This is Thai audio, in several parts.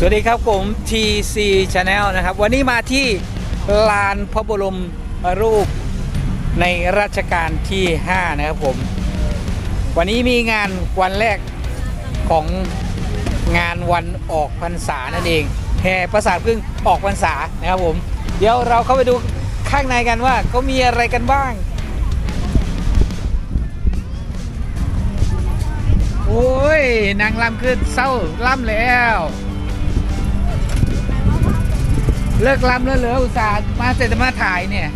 สวัสดีครับผม TC Channel นะครับ วันนี้มาที่ลานพระบรมรูปในรัชกาลที่ 5 นะครับผม วันนี้มีงานวันแรกของงานวันออกพรรษานั่นเองแห่ประสาทพึ่งออกพรรษานะครับผม เดี๋ยวเราเข้าไปดูข้างในกันว่าเขามีอะไรกันบ้าง โอ้ยนางลำขึ้นเศร้าล่ำแล้ว เลิกลำแล้วเหรออุตส่าห์มาเสร็จจะมาถ่ายเนี่ย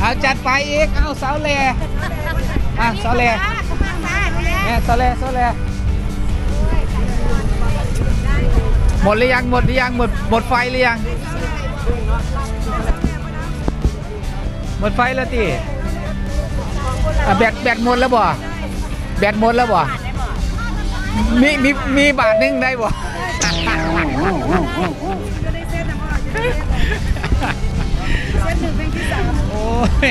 เอาจัดไปอีก เอาเสาแลอะเสาแลเนี่ยเสาแลเสาแลหมดหรือยังหมดหรือยังหมดหมดไฟหรือยัง หมดไฟแล้วติอะแบตแบตหมดแล้วบ่แบตหมดแล้วบ่มีมีมีบาทหนึงได้บ่ โอ้ย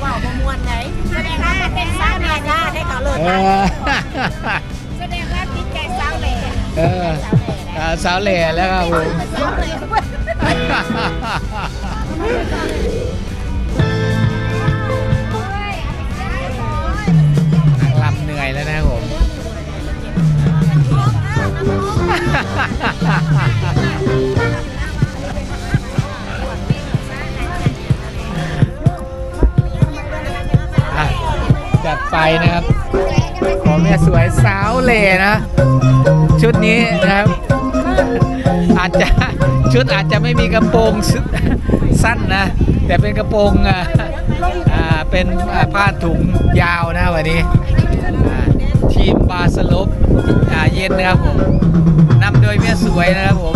เบาๆมวนไหนแสดงว่าเป็นสาวแม่จ้าได้เขาเลิศเอนะอแสดงว่าติดใจสาวแม่เอออ่าสาวเหล่แล้วครับผมสาวแม่ลำเหนื่อยแล้วนะครับผม ไปนะครับ ของเนี่สวยสาวเล่นะ ชุดนี้นะครับ อาจจะชุดอาจจะไม่มีกระโปรงสั้นนะ แต่เป็นกระโปรงอ่าเป็นผ้าถุงยาวนะวันนี้ทีมบาสลบเย็นนะครับผมนำโดยเมียสวยนะครับผม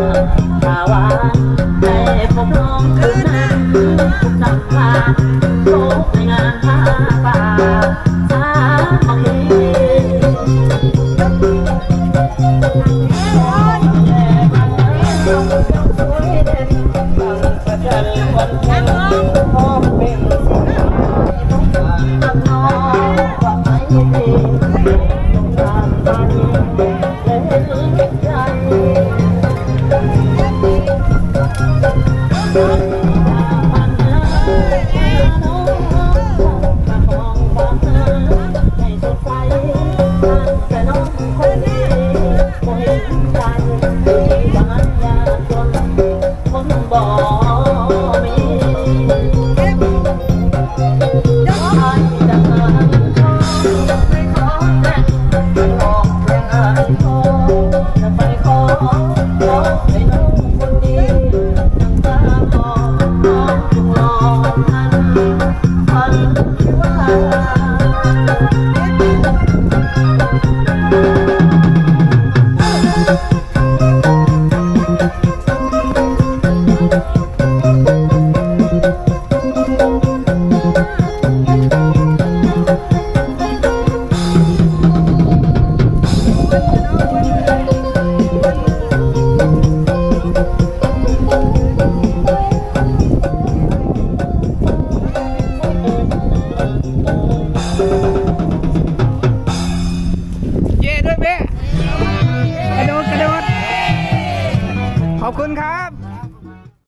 านนาตาหวานให้ผมลองคืนนั้นสักพาโชคในงานผ้าป่าสามัคคีสว Thank you.